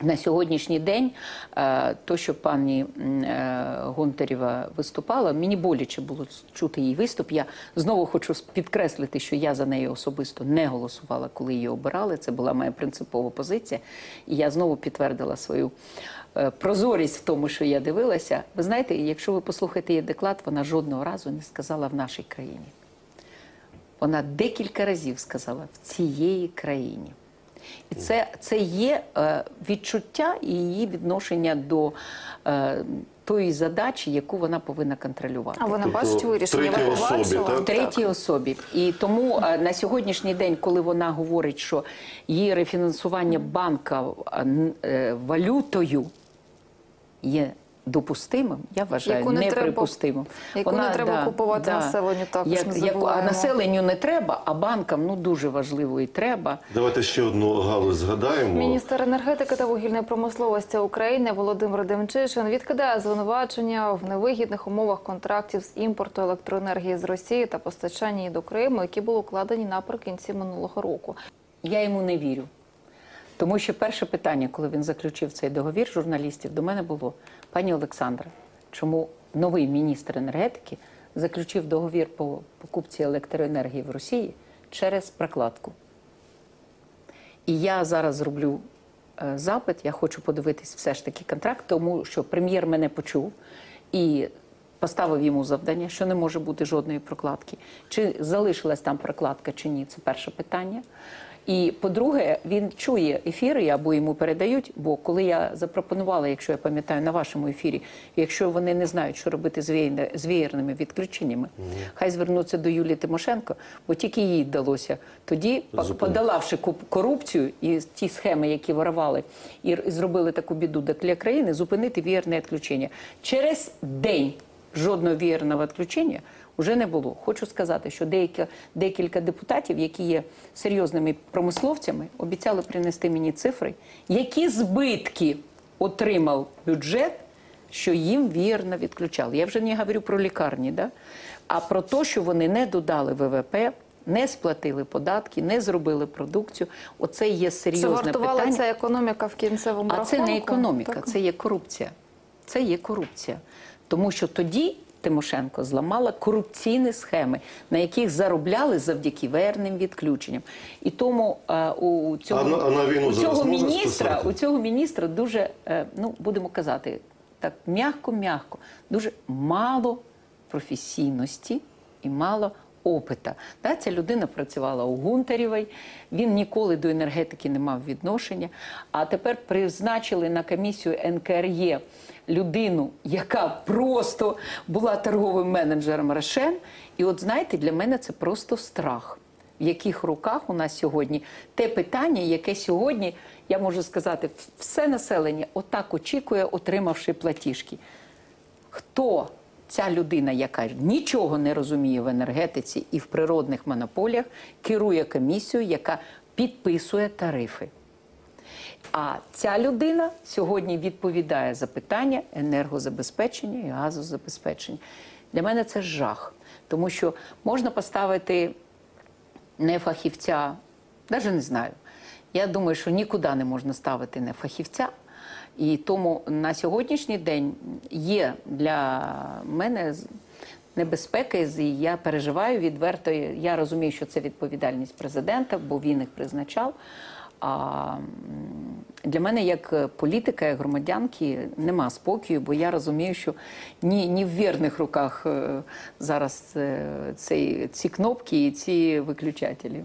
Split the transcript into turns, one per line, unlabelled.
На сьогоднішній день, е, то, що пані е, Гонтарєва виступала, мені боляче було чути її виступ. Я знову хочу підкреслити, що я за неї особисто не голосувала, коли її обирали. Це була моя принципова позиція. І я знову підтвердила свою е, прозорість в тому, що я дивилася. Ви знаєте, якщо ви послухаєте її деклад, вона жодного разу не сказала в нашій країні. Вона декілька разів сказала в цієї країні. І це, це є е, відчуття і її відношення до е, тої задачі, яку вона повинна контролювати.
А ви не
Тобто
бачите вирішення?
третій особі, так?
В третій особі. І тому е, на сьогоднішній день, коли вона говорить, що її рефінансування банка валютою є допустимим, я вважаю,
Яку не треба-
неприпустимим.
яку не треба купувати населенню, також не
як, а населенню не треба, а банкам ну дуже важливо і треба.
Давайте ще одну галузь згадаємо.
Міністр енергетики та вугільної промисловості України Володимир Демчишин відкидає звинувачення в невигідних умовах контрактів з імпорту електроенергії з Росії та постачання її до Криму, які були укладені наприкінці минулого року.
Я йому не вірю. Тому що перше питання, коли він заключив цей договір журналістів, до мене було: пані Олександра, чому новий міністр енергетики заключив договір по покупці електроенергії в Росії через прокладку? І я зараз зроблю е, запит. Я хочу подивитись все ж таки контракт, тому що прем'єр мене почув і поставив йому завдання, що не може бути жодної прокладки. Чи залишилась там прокладка, чи ні, це перше питання. І по-друге, він чує ефіри або йому передають. Бо коли я запропонувала, якщо я пам'ятаю на вашому ефірі, якщо вони не знають, що робити з вієр- з вієрними відключеннями, хай звернуться до Юлії Тимошенко, бо тільки їй вдалося тоді,
Зупинити.
подолавши корупцію і ті схеми, які воровали, і зробили таку біду для країни, зупинити вієрне відключення. Через день жодного вієрного відключення вже не було. Хочу сказати, що деякі, декілька депутатів, які є серйозними промисловцями, обіцяли принести мені цифри, які збитки отримав бюджет, що їм вірно відключали. Я вже не говорю про лікарні, да? а про те, що вони не додали ВВП. Не сплатили податки, не зробили продукцію. Оце є серйозне
вартувала
питання.
ця економіка в кінцевому
А це не економіка,
Так.
це є корупція. Це є корупція. Тому що тоді Тимошенко зламала корупційні схеми, на яких заробляли завдяки верним відключенням. І тому е, у цього,
А а
у цього міністра, у цього міністра дуже, е, ну будемо казати, так м'яко-м'яко, дуже мало професійності і мало опита. Да, ця людина працювала у Гунтарєвій, він ніколи до енергетики не мав відношення. А тепер призначили на комісію НКРЄ людину, яка просто була торговим менеджером Рошен. І от знаєте, для мене це просто страх. В яких руках у нас сьогодні те питання, яке сьогодні, я можу сказати, все населення отак очікує, отримавши платіжки. Хто ця людина, яка нічого не розуміє в енергетиці і в природних монополіях, керує комісією, яка підписує тарифи? А ця людина сьогодні відповідає за питання енергозабезпечення і газозабезпечення. Для мене це жах, тому що можна поставити не фахівця, навіть не знаю. Я думаю, що нікуди не можна ставити не фахівця. І тому на сьогоднішній день є для мене з- і я переживаю відверто. Я розумію, що це відповідальність президента, бо він їх призначав. А для мене, як політика, як громадянки, нема спокою, бо я розумію, що ні, ні в вірних руках е, зараз е, цей, ці кнопки і ці виключателі.